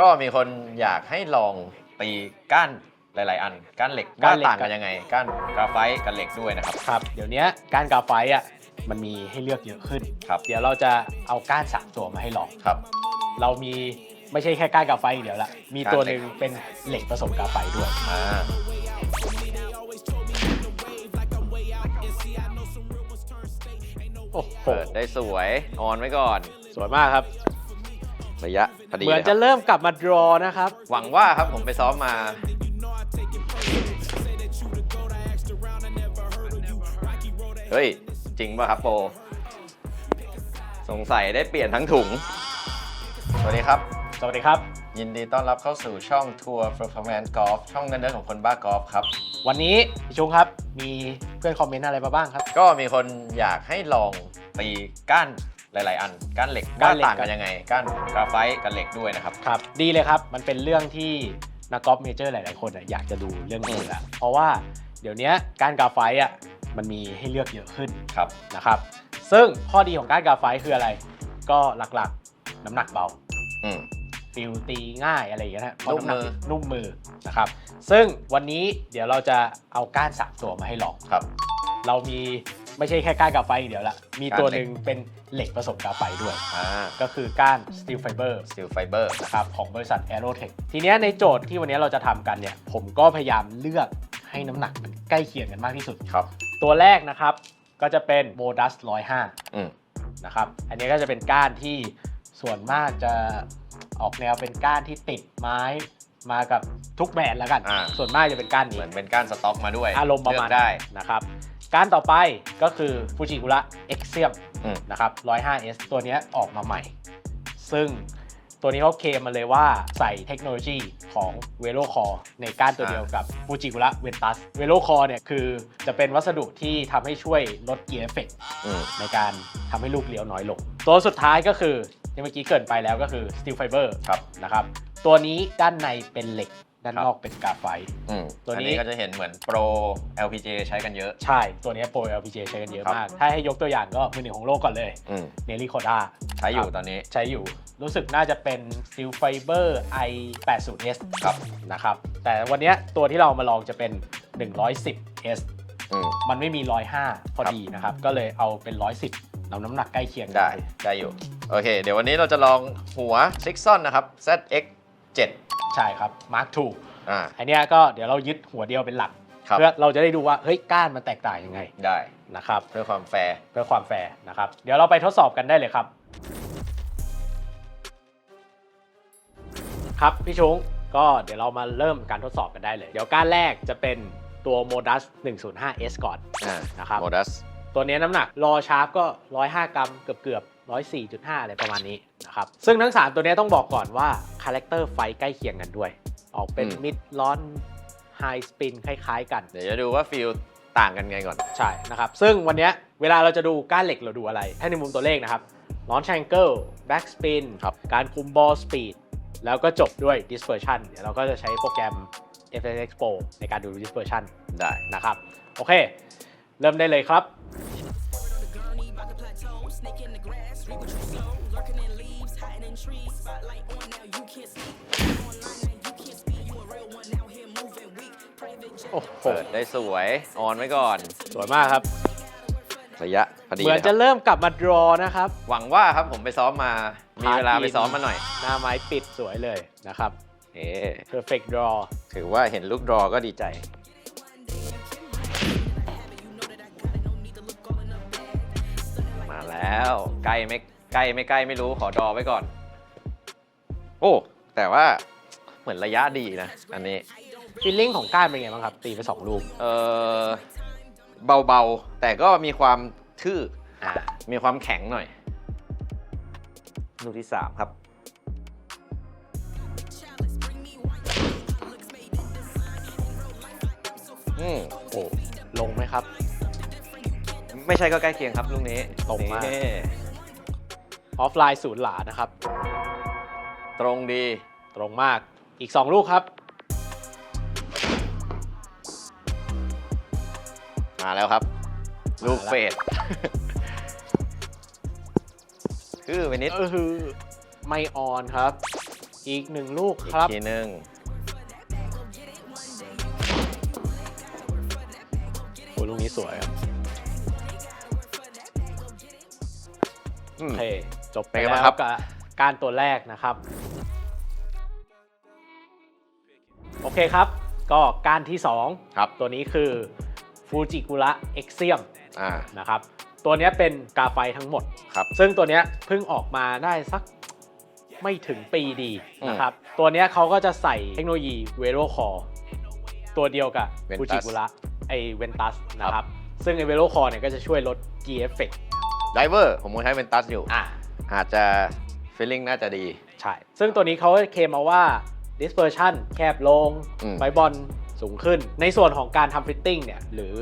ก็มีคนอยากให้ลองตีก้านหลาย ๆ อัน ก้านเหล็กก้านเหล็กว่ต่างกันยังไง ก้านกราไฟต์กับเหล็กด้วยนะครับ ครับ เดี๋ยวนี้การกราไฟต์อะมันมีให้เลือกเยอะขึ้น ครับ เดี๋ยวเราจะเอาก้านสามตัวมาให้ลอง ครับ เรามีไม่ใช่แค่ก้านกราไฟต์อย่างเดียวละ มีตัวหนึ่งเป็นเหล็กผสมกราไฟต์ด้วย อ่า โอ้โหเปิดได้สวย ออนไว้ก่อน สวยมากครับ ระยะพอดีเหมือนเลยคจะรับเริ่มกลับมาดรอนะครับ หวังว่าครับผมไปซ้อมมา เฮ้ย จริงป่ะครับโปรสงสัยได้เปลี่ยนทั้งถุง สวัสดีครับ สวัสดีครับ ยินดีต้อนรับเข้าสู่ช่องทัวร์ Performance Golf ช่องเงินเดือนของคนบ้ากอล์ฟครับ วันนี้พี่ชุงครับ มีเพื่อนคอมเมนต์อะไรมาบ้างครับ ก็มีคนอยากให้ลองตีก้าน หลาย ๆ อัน ก้านเหล็กก้านเหล็กว่ต่างกันยังไง ก้านกราไฟต์กับเหล็กด้วยนะครับ ครับ ดีเลยครับ มันเป็นเรื่องที่นักกอล์ฟเมเจอร์หลาย ๆ คนอะอยากจะดูเรื่องนี้อยู่แล้วเพราะว่าเดี๋ยวนี้การกราไฟต์อะมันมีให้เลือกเยอะขึ้นครับ นะครับ ซึ่งข้อดีของการกราไฟต์คืออะไร ก็หลักๆ น้ำหนักเบา อืม ฟิลตีง่ายอะไรอย่างเงี้ยนะเพราะนุ่มน้ำหนักมือ นุ่มมือนะครับ ซึ่งวันนี้เดี๋ยวเราจะเอาก้านสามตัวมาให้ลอง ครับ เรามี ไม่ใช่แค่ก้านกราไฟต์อย่างเดียวละมีก้านตัวเหล็กหนึ่งเป็นเหล็กผสมกราไฟต์ด้วย อ่าก็คือก้าน Steel Fiber Steel Fiber นะครับของบริษัท Aerotech ทีเนี้ยในโจทย์ที่วันนี้เราจะทำกันเนี่ย ผมก็พยายามเลือกให้น้ำหนักมันใกล้เคียงกันมากที่สุด ครับ ตัวแรกนะครับ ก็จะเป็น Modus 105อืมนะครับ อันนี้ก็จะเป็นก้านที่ส่วนมากจะออกแนวเป็นก้านที่ติดไม้มากับทุกแบรนด์แล้วกัน อ่า ส่วนมากจะเป็นก้านเหนี้มือนเป็นก้านสต็อกมาด้วยอารมณ์ประมาณเลือกได้ นะครับ ก้านต่อไปก็คือฟูจิ u ุระ Axiom อืมนะครับ 105S ตัวเนี้ยออกมาใหม่ ซึ่งตัวนี้เขาเคลมมาเลยว่าใส่เทคโนโลยีของ v e l o Core ในก้านตัวเดียวกับ Fujiwara Ventus v e l o Core เนี่ยคือจะเป็นวัสดุที่ทำให้ช่วยลดเกียร์เอฟเฟกอืมในการทำให้ลูกเลี้ยวน้อยลง ตัวสุดท้ายก็คือที่เมื่อกี้เกรินไปแล้วก็คือ Steel Fiber ครับนะครับ ตัวนี้ด้านในเป็นเหล็ก ด้านครับนอกเป็นกราไฟต์อืมตัวนี้อันนี้ก็จะเห็นเหมือนโปร LPG ใช้กันเยอะ ใช่ ตัวนี้โปร LPGA ใช้กันเยอะครับมาก ถ้าให้ยกตัวอย่างก็มือหนึ่งของโลกก่อนเลยอืมเนลี่โคด้าใช้อยู่ตอนนี้ใช้อยู่รู้สึกน่าจะเป็น Steel Fiber i80s ครับนะครับ แต่วันเนี้ยตัวที่เรามาลองจะเป็น 110s อืมมันไม่มี 105 พอดีนะครับ ก็เลยเอาเป็น 110นำน้ำหนักใกล้เคียงกันได้ได้อยู่ โอเค เดี๋ยววันนี้เราจะลองหัว Sixon นะครับ ZX 7 ใช่ครับ Mark II อ่า อันเนี้ยก็เดี๋ยวเรายึดหัวเดียวเป็นหลัก ครับ เพื่อเราจะได้ดูว่าเฮ้ยก้านมันแตกต่างยังไงได้นะครับ เพื่อความแฟร์ เพื่อความแฟร์นะครับ เดี๋ยวเราไปทดสอบกันได้เลยครับ ครับพี่ชุงก็เดี๋ยวเรามาเริ่มการทดสอบกันได้เลย เดี๋ยวก้านแรกจะเป็นตัว Modus 105S ก่อน อ่านะครับ โมดัส ตัวนี้น้ำหนักรอชาร์ปก็ 105 กรัมเกือบเกือบ104.5 อะไรประมาณนี้นะครับ ซึ่งทั้ง 3 ตัวนี้ต้องบอกก่อนว่าคาแรคเตอร์ไฟใกล้เคียงกันด้วย ออกเป็นมิดร้อนไฮสปินคล้าย ๆ กัน เดี๋ยวจะดูว่าฟิลต่างกันไงก่อน ใช่นะครับ ซึ่งวันเนี้ยเวลาเราจะดูก้านเหล็กเราดูอะไร ถ้าในมุมตัวเลขนะครับ launch angle back spin ครับการคุม ball speed แล้วก็จบด้วย dispersion เดี๋ยวเราก็จะใช้โปรแกรม FSX Pro ในการดู dispersion ได้นะครับ โอเค เริ่มได้เลยครับ โอ้โห เปิดได้สวย ออนไว้ก่อน สวยมากครับ ระยะพอดีเหมือนเลยคจะรับเริ่มกลับมา draw นะครับ หวังว่าครับผมไปซ้อมมา มีเวลาพาทีมไปซ้อมมาหน่อย หน้าไม้ปิดสวยเลยนะครับ เอ๊ะ perfect draw ถือว่าเห็นลูกดรอก็ดีใจ แล้วใกล้ไม่ใกล้ไม่ใกล้ไม่รู้ขอดรอไว้ก่อน โอ้ แต่ว่าเหมือนระยะดีนะ อันนี้ ฟีลลิ่งของก้านเป็นไงบ้างครับ ตีไป2ลูก เออเบาๆ แต่ก็มีความทื่ออ่ามีความแข็งหน่อยลูกที่3ครับ อืมโอ้ลงไหมครับ ไม่ใช่ก็ใกล้เคียงครับลูกนี้ตรงมาก นี่ออฟไลน์ศูนย์หลานะครับ ตรงดี ตรงมากอีก 2 ลูกครับ มาแล้วครับ ลูกมาแล้ว เฟด คือไปนิดเออไม่ออนครับ อีกหนึ่งลูกอีกครับ ทีหนึ่งโอ้ลูกนี้สวยครับ โอมเคจบไปเป็นไงแล้บ้างครัวบกับการตัวแรกนะครับ โอเคครับ ก็การที่2ครับตัวนี้คือฟูจิกุระเอ็กเซียมอ่านะครับ ตัวเนี้ยเป็นกาไฟทั้งหมดครับซึ่งตัวเนี้ยเพิ่งออกมาได้สักไม่ถึงปีดีอืมนะครับ ตัวเนี้ยเขาก็จะใส่เทคโนโลยีเวโรคอตัวเดียวกับ Ventus ฟูจิกุระไอเวนตัสนะครับ ซึ่งไอเวโรคอเนี่ยก็จะช่วยลด G effect ไดเวอร์ผมก็ใช้เป็นตัสอยู่อ่าอาจจะ feeling น่าจะดี ใช่ ซึ่งตัวนี้เขาเคลมมาว่า dispersion แคบลงอืม ไฟบอลสูงขึ้น ในส่วนของการทำฟิตติ้งเนี่ย หรือ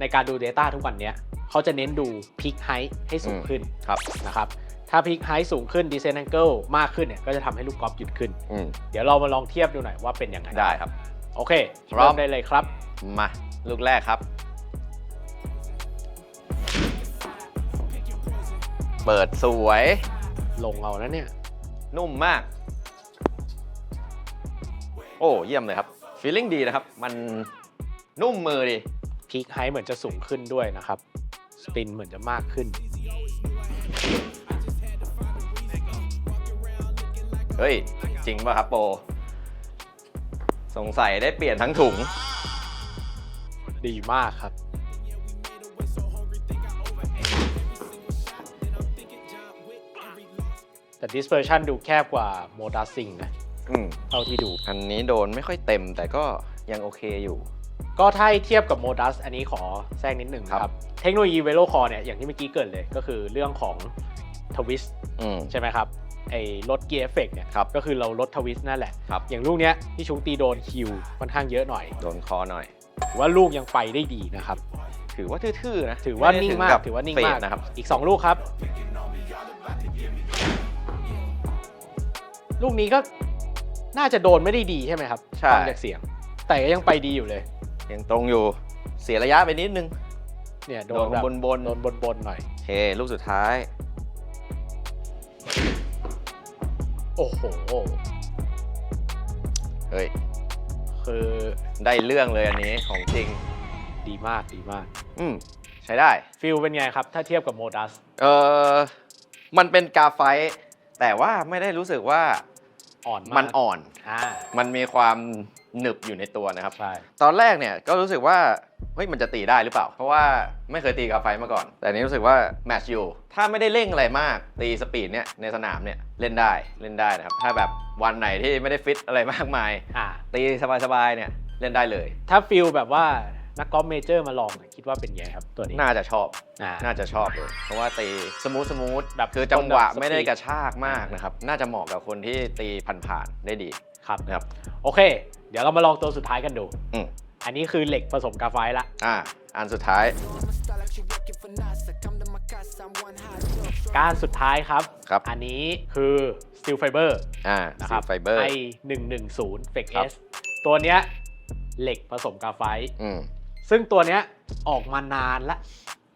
ในการดู Data ทุกวันเนี้ยเขาจะเน้นดู peak height ให้สูงขึ้นครับนะครับ ถ้า peak height สูงขึ้น descent angle มากขึ้นเนี่ย ก็จะทำให้ลูกกอล์ฟหยุดขึ้น อืมเดี๋ยวเรามาลองเทียบดูหน่อยว่าเป็นยังไงได้ครับ โอเคพร้อม เริ่มได้เลยครับ มา ลูกแรกครับ เปิดสวย ลงเอานะเนี่ย นุ่มมาก โอ้เยี่ยมเลยครับ feeling ดีนะครับ มันนุ่มมือดี peak height เหมือนจะสูงขึ้นด้วยนะครับ สปินเหมือนจะมากขึ้น เฮ้ย จริงป่ะครับโปรสงสัยได้เปลี่ยนทั้งถุง ดีมากครับ แต่ dispersion ดูแคบกว่าโมดัสซิงนะอืมเท่าที่ดู อันนี้โดนไม่ค่อยเต็มแต่ก็ยังโอเคอยู่ ก็ถ้าให้เทียบกับโมดัสอันนี้ขอแทรกนิดหนึ่งนะคครัรับ บ เทคโนโลยีเวโ c คอเนี่ยอย่างที่เมื่อกี้เกริดเลยก็คือเรื่องของทวิสอืม ใช่ไหมครับไอ้ลดเกียร์เอฟเฟกเนี่ยครับ ก็คือเราลดทวิสนั่นแหละ ครับ อย่างลูกเนี้ยที่ชุงตีโดนคิวค่อนข้างเยอะหน่อยโดนคอหน่อย ถือว่าลูกยังไปได้ดีนะครับ ถือว่าทื่อๆนะถือว่าไได้นิ่งถึมากกับถือว่านิ่งเฟดมากนะครับ อีก 2 ลูกครับ ลูกนี้ก็น่าจะโดนไม่ได้ดีใช่ไหมครับใช่ ฟังจากเสียง แต่ก็ยังไปดีอยู่เลย ยังตรงอยู่เสียระยะไปนิดนึง เนี่ยโดโดนนแบบบนบนโดนบนบนๆหน่อยโอเคลูกสุดท้าย โอ้โห เฮ้ย คือได้เรื่องเลยอันนี้ของจริง ดีมากดีมาก อืมใช้ได้ ฟิลเป็นไงครับ ถ้าเทียบกับโมดัส เออมันเป็นกาไฟต์ แต่ว่าไม่ได้รู้สึกว่าอ่อนมากมันอ่อน อ่า มันมีความหนึบอยู่ในตัวนะครับ ใช่ ตอนแรกเนี่ยก็รู้สึกว่าเฮ้ยมันจะตีได้หรือเปล่า เพราะว่าไม่เคยตีกาไฟมาก่อน แต่อันนี้รู้สึกว่าแมทช์อยู่ ถ้าไม่ได้เร่งอะไรมากตีสปีดเนี่ยในสนามเนี่ยเล่นได้เล่นได้นะครับ ถ้าแบบวันไหนที่ไม่ได้ฟิตอะไรมากมาย อ่า ตีสบายๆเนี่ยเล่นได้เลย ถ้าฟิลแบบว่า นักกอล์ฟเมเจอร์มาลองเนี่ยคิดว่าเป็นไงครับตัวนี้ น่าจะชอบอ่า น่าจะชอบเลย เพราะว่าตีสมูทสมูทแบบคือจังหวะคนแบบไม่ได้สปีดกระชากมากนะครับ น่าจะเหมาะกับคนที่ตีผ่านๆได้ดีครับ นะครับ โอเค เดี๋ยวเรามาลองตัวสุดท้ายกันดู อืมอันนี้คือเหล็กผสมกาไฟละ อ่าอันสุดท้ายการสุดท้ายครับ ครับ อันนี้คือ Steel Fiber อ่านะครับไฟเบอร์ i 1 1 0 Fake ครับ S ตัวเนี้ยเหล็กผสมกาไฟ อืม ซึ่งตัวเนี้ยออกมานานละ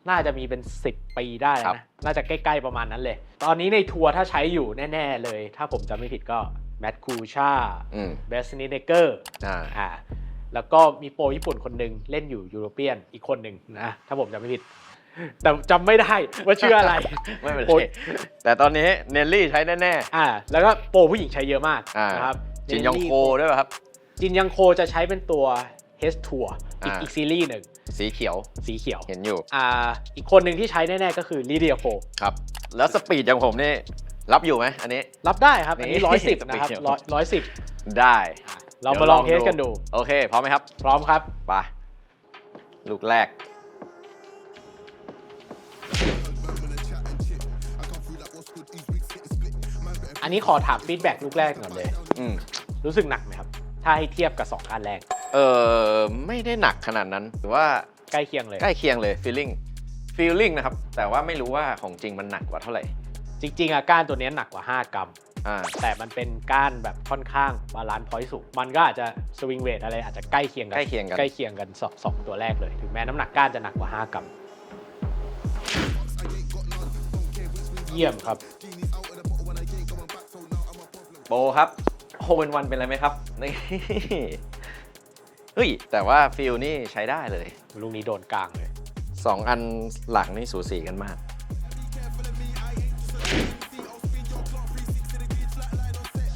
น่าจะมีเป็น 10 ปีได้แล้วครับนะ น่าจะใกล้ๆประมาณนั้นเลย ตอนนี้ในทัวร์ถ้าใช้อยู่แน่ๆเลย ถ้าผมจำไม่ผิดก็แมตคูชาอืมเบสนิเนเกอร์อ่าอ่าแล้วก็มีโปรญี่ปุ่นคนหนึ่งเล่นอยู่ยูโรเปียนอีกคนหนึ่งนะ ถ้าผมจำไม่ผิด แต่จำไม่ได้ว่าชื่ออะไร ไม่เป็นโอ้ไรย แต่ตอนนี้เนลลี่ใช้แน่อ่า แล้วก็โปรผู้หญิงใช้เยอะมากอ่านนะครับๆจินยองโคด้วยป่ะครับ จินยังโคจะใช้เป็นตัว H Tour อีกอ่า อีกซีรีส์หนึ่งสีเขียวสีเขียวเห็นอยู่อ่าอีกคนหนึ่งที่ใช้แน่ ๆ ก็คือลีเดียโคครับ แล้วสปีดอย่างผมนี่รับอยู่ไหมอันนี้ รับได้ครับ อันนี้นี่ร้อยสิบสปีดนะครับเขียวร้อยร้อยสิบได้เรามาลองเทสกันดู โอเคพร้อมไหมครับพร้อมครับ ไปลูกแรก อันนี้ขอถามฟีดแบ็กลูกแรกก่อนเลย อืมรู้สึกหนักไหมครับ ถ้าให้เทียบกับ 2 อันแรก เออไม่ได้หนักขนาดนั้นหรือว่าใกล้เคียงเลย ใกล้เคียงเลย feeling feeling นะครับ แต่ว่าไม่รู้ว่าของจริงมันหนักกว่าเท่าไหร่ จริง ๆอาก้านตัวเนี้ยหนักกว่า 5 กรัม อ่า แต่มันเป็นก้านแบบค่อนข้างบาลานซ์พอยต์สูง มันก็อาจจะสวิงเวทอะไรอาจจะใกล้เคียงกัน ใกล้เคียงกัน ใกล้เคียงกันสองสองตัวแรกเลย ถึงแม้น้ำหนักก้านจะหนักกว่า 5 กรัม เยี่ยมครับโปรครับฮเป็นวันเป็นอะไรไหมครับนี่เฮ้ย แต่ว่าฟิลนี่ใช้ได้เลย ลูกนี้โดนกลางเลยสองอันหลังนี่สูสีกันมาก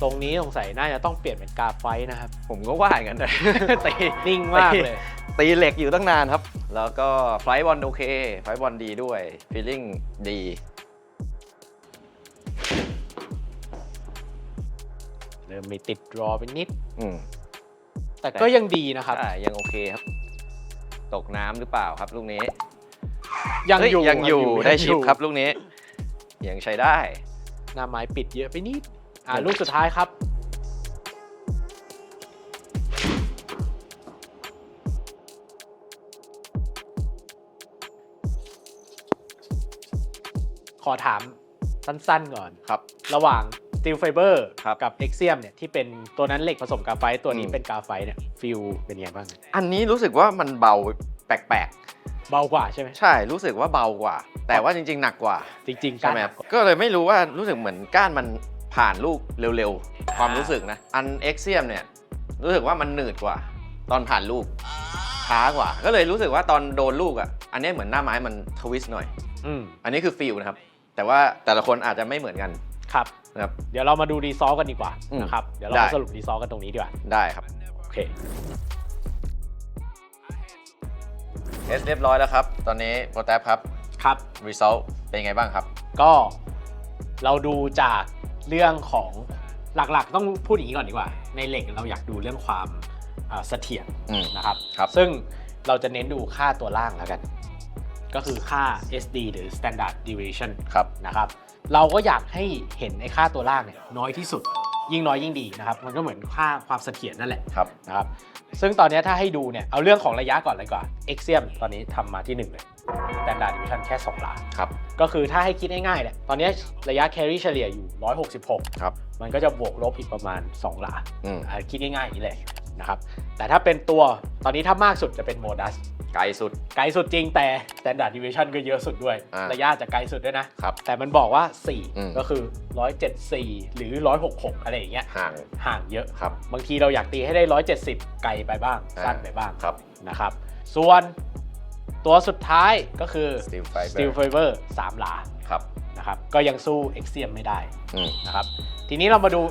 ทรงนี้สงสัยน่าจะต้องเปลี่ยนเป็นกาไฟท์นะครับ ผมก็ว่าอย่างนั้นแต่ตีนิ่งมากเลย ตีเหล็กอยู่ตั้งนานครับ แล้วก็ไฟบอลโอเค ไฟบอลดีด้วยฟีลลิ่งดี เริ่มมีติดรอไปนิด อืม แต่ก็ยังดีนะครับใช่ยังโอเคครับ ตกน้ำหรือเปล่าครับลูกนี้ยังเฮ้อยู่ยังอยู่งได้ชิปครับลูกนี้ ยังใช้ได้ หน้าไม้ปิดเยอะไปนิดอ่าเดี๋ยวลูกสุดท้ายครับ ขอถามสั้นๆก่อนครับ ระหว่าง Steel Fiber ครับกับ Axiom เนี่ยที่เป็นตัวนั้นเหล็กผสมกาไฟต์ตัวนี้อืม เป็นกาไฟต์เนี่ยฟิลเป็นไงบ้างอันนี้รู้สึกว่ามันเบาแปลกเบากว่าใช่ไหมๆ ใช่รู้สึกว่าเบากว่า แต่ว่าจริง ๆ หนักกว่าจริงๆใช่ไหมครับก็เลยไม่รู้ว่ารู้สึกเหมือนก้านมันผ่านลูกเร็วๆ ความรู้สึกนะ อันเอ็กเซียมเนี่ยรู้สึกว่ามันหนืดกว่า ตอนผ่านลูกช้ากว่า ก็เลยรู้สึกว่าตอนโดนลูกอะอันนี้เหมือนหน้าไม้มันทวิสต์หน่อย อืมอันนี้คือฟิลนะครับ แต่ว่าแต่ละคนอาจจะไม่เหมือนกัน ครับนะครับ เดี๋ยวเรามาดูรีซอลกันดีกว่าอืมนะครับ เดี๋ยวเราได้ มาสรุปรีซอลกันตรงนี้ดีกว่าได้ครับโอเค เทสเรียบร้อยแล้วครับ ตอนนี้โปรแทบครับ ครับ result เป็นไงบ้างครับ ก็เราดูจากเรื่องของหลักๆ ต้องพูดอย่างนี้ก่อนดีกว่า ในเหล็กเราอยากดูเรื่องความอ่าเสถียรอืม นะครับ ครับ ซึ่งเราจะเน้นดูค่าตัวล่างแล้วกัน ก็คือค่า SD หรือ Standard Deviation ครับ นะครับ เราก็อยากให้เห็นไอ้ค่าตัวล่างเนี่ยน้อยที่สุด ยิ่งน้อยยิ่งดีนะครับ มันก็เหมือนค่าความเสถียรนั่นแหละครับนะครับ ซึ่งตอนนี้ถ้าให้ดูเนี่ยเอาเรื่องของระยะก่อนเลยก่อน Axiom ตอนนี้ทำมาที่ 1 เลย Standard Deviation แค่2หลาครับก็คือถ้าให้คิดง่ายๆเนี่ยตอนนี้ระยะ carry เฉลี่ยอยู่ 166ครับมันก็จะบวกลบอีกประมาณ2หลาอืมอ่าคิดง่ายๆอย่างนี้เลย นะครับแต่ถ้าเป็นตัวตอนนี้ถ้ามากสุดจะเป็นโมดัสไกลสุด ไกลสุดจริงแต่ Standard Deviation ก็เยอะสุดด้วย อ่าระยะจะไกลสุดด้วยนะครับ แต่มันบอกว่า อืม 4 ก็คือ 174 หรือ 166 อะไรอย่างเงี้ยห่างห่างเยอะ ครับ บางทีเราอยากตีให้ได้ 170 ไกลไปบ้าง อ่า สั้นไปบ้างครับ นะครับ ส่วนตัวสุดท้ายก็คือ Steel Fiber Steel Fiber 3 หลาครับนะครับก็ยังสู้ Axiom ไม่ได้อืมนะครับ ทีนี้เรามาดู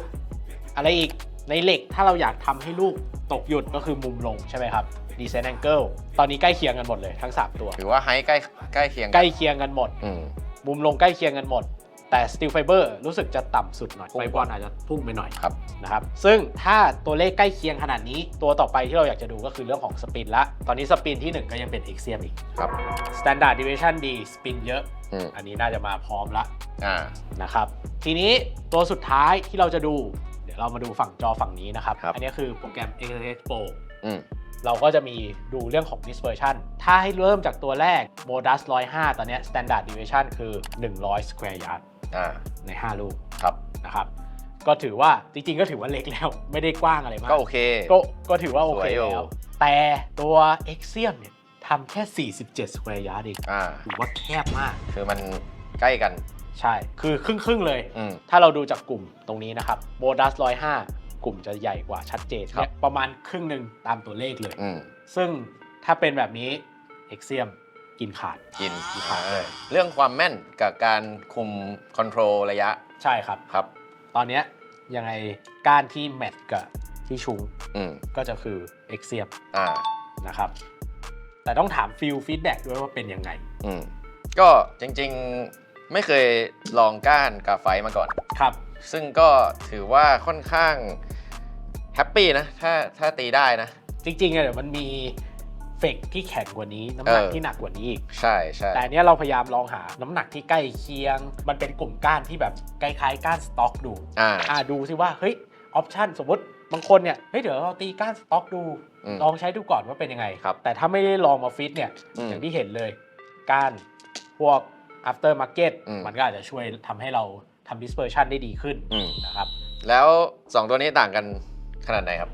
อะไรอีก ในเหล็กถ้าเราอยากทำให้ลูกตกหยุดก็คือมุมลงใช่ไหมครับ Descent Angle ตอนนี้ใกล้เคียงกันหมดเลยทั้ง 3 ตัว ถือว่าไฮใกล้ใกล้เคียงนใกล้เคียงกันหมดอืมมุมลงใกล้เคียงกันหมด แต่ Steel Fiber รู้สึกจะต่ำสุดหน่อยพุ่งไฟกบอว่าลอาจจะพุ่งไปหน่อยครับนะครับซึ่งถ้าตัวเลขใกล้เคียงขนาดนี้ ตัวต่อไปที่เราอยากจะดูก็คือเรื่องของสปินละ ตอนนี้สปินที่ 1 ก็ยังเป็น Axiom อีกครับ Standard Deviation ดีสปินเยอะอืมอันนี้น่าจะมาพร้อมละอ่านะครับทีนี้ตัวสุดท้ายที่เราจะดูเดี๋ยวเรามาดูฝั่งจอฝั่งนี้นะครับ ครับ อันนี้คือโปรแกรม XSS Pro อืม เราก็จะมีดูเรื่องของ dispersion ถ้าให้เริ่มจากตัวแรก modus 105 ตอนเนี้ย standard deviation คือ 100 square yard อ่า ใน 5 ลูกครับ นะครับ ก็ถือว่าจริงๆ ก็ถือว่าเล็กแล้ว ไม่ได้กว้างอะไรมาก ก็โอเค ก็ก็ถือว่าโอสเควยอยู่ แล้ว แต่ตัว Axiom เนี่ยทำแค่ 47 square yard เองอ่า ถือว่าแคบมาก คือมันใกล้กัน ใช่ คือครึ่งๆเลย อืม ถ้าเราดูจากกลุ่มตรงนี้นะครับ modus 105กลุ่มจะใหญ่กว่าชัดเจนครับ เนี่ยประมาณครึ่งหนึ่งตามตัวเลขเลย อืมซึ่งถ้าเป็นแบบนี้ Axiom กินขาด กินครับอ่าเรื่องความแม่นกับการคุมคอนโทรลระยะใช่ครับ ครับ ตอนเนี้ยยังไงการที่แมทกับที่ชุงอืมก็จะคือ Axiom อ่า นะครับ แต่ต้องถามฟิลฟีดแบ็กด้วยว่าเป็นยังไง อืมก็จริงๆ ไม่เคยลองก้านกับไฟมาก่อน ครับ ซึ่งก็ถือว่าค่อนข้างแฮปปี้นะ ถ้าถ้าตีได้นะ จริงๆอะเดี๋ยวมันมีเฟกที่แข็งกว่านี้ น้ำหนักเออ ที่หนักกว่านี้อีก ใช่ใช่แต่อันเนี้ยเราพยายามลองหาน้ำหนักที่ใกล้เคียง มันเป็นกลุ่มก้านที่แบบคล้ายๆก้านสต็อกดู อ่า อ่าดูสิว่าเฮ้ยออปชันสมมติบางคนเนี่ยเฮ้ยเดี๋ยวเราตีก้านสต็อกดู อืมลองใช้ดูก่อนว่าเป็นยังไง ครับแต่ถ้าไม่ได้ลองมาฟิตเนี่ย อืม อย่างที่เห็นเลย ก้านพวก after market อืม มันก็อาจจะช่วยทำให้เราทำ dispersion ได้ดีขึ้นอืมนะครับ แล้ว 2 ตัวนี้ต่างกันขนาดไหนครับ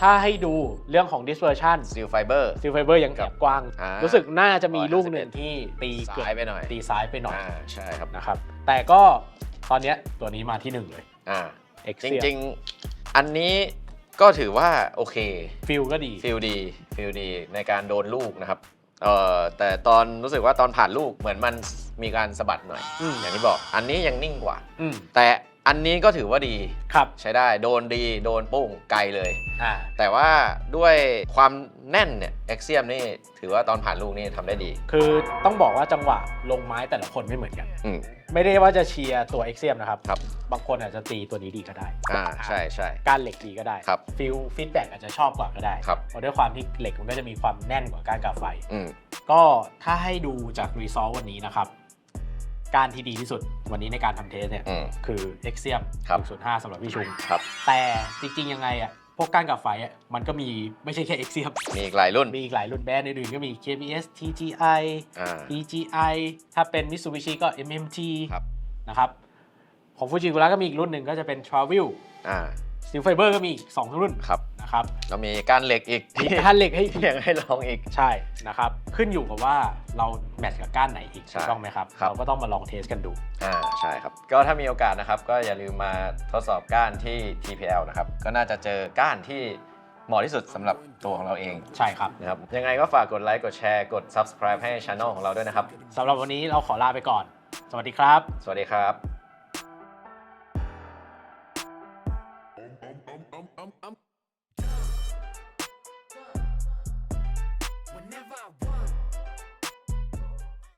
ถ้าให้ดูเรื่องของ dispersion Steel Fiber Steel Fiber ยังครัแอบบกว้าง อ่ารู้สึกน่าจะมี151ลูกหนึ่งที่ตีเกือบซ้ายไปหน่อย ตีซ้ายไปหน่อยอ่าใช่ครับนะครับ แต่ก็ตอนเนี้ยตัวนี้มาที่หนึ่งเลย อ่าจ Axiom ริงอันนี้ก็ถือว่าโอเค ฟิลก็ดี ฟิลดีฟิลดีในการโดนลูกนะครับ เอ่อแต่ตอนรู้สึกว่าตอนผ่านลูกเหมือนมันมีการสะบัดหน่อย อืม อย่างที่บอกอันนี้ยังนิ่งกว่า อืม แต่ อันนี้ก็ถือว่าดีครับใช้ได้โดนดีโดนปุ้งไกลเลย อ่าแต่ว่าด้วยความแน่นเนี่ยเอ็กเซียมนี่ถือว่าตอนผ่านลูกนี่ทำได้ดีคือต้องบอกว่าจังหวะลงไม้แต่ละคนไม่เหมือนกัน อืม ไม่ได้ว่าจะเชียร์ตัวเอ็กเซียมนะครับ ครับ บางคนอาจจะตีตัวนี้ดีก็ได้อ่าใช่ใช่ การเหล็กดีก็ได้ครับฟิลฟีดแบ็กอาจจะชอบกว่าก็ได้ครับ เพราะด้วยความที่เหล็กมันก็จะมีความแน่นกว่าการกาไฟ อืม ก็ถ้าให้ดูจากรีซอสวันนี้นะครับ การที่ดีที่สุดวันนี้ในการทำเทสเนี่ย อืม คือ e x i u m ครับ 105สำหรับพี่ชุงครับ แต่จริงๆยังไงอะพวกการกับไฟอะมันก็มีไม่ใช่แค่ e x i u m มีอีกหลายรุ่นมีอีกหลายรุ่นแบรนด์อื่นๆก็มี KBS TGI อ่า DGI ถ้าเป็น Mitsubishi ก็ MMT ครับ นะครับ ของฟูจิกุระก็มีอีกรุ่นหนึ่งก็จะเป็น Travel อ่า Steel Fiber ก็มีอีก2รุ่นครับนะครับเรามีการเหล็กอีกมีที่ก้านเหล็กให้ที่ยังให้ลองอีกใช่นะครับขึ้นอยู่กับว่าเราแมทช์กับก้านไหนอีกใช่ถูกต้องไหมครับครับเราก็ต้องมาลองเทสกันดูอ่าใช่ครับ ก็ถ้ามีโอกาสนะครับ ก็อย่าลืมมาทดสอบก้านที่ TPL นะครับก็น่าจะเจอก้านที่เหมาะที่สุดสำหรับตัวของเราเองใช่ครับนะครับ ยังไงก็ฝากกดไลค์กดแชร์กด Subscribe ให้ Channel ของเราด้วยนะครับสำหรับวันนี้เราขอลาไปก่อน สวัสดีครับ สวัสดีครับ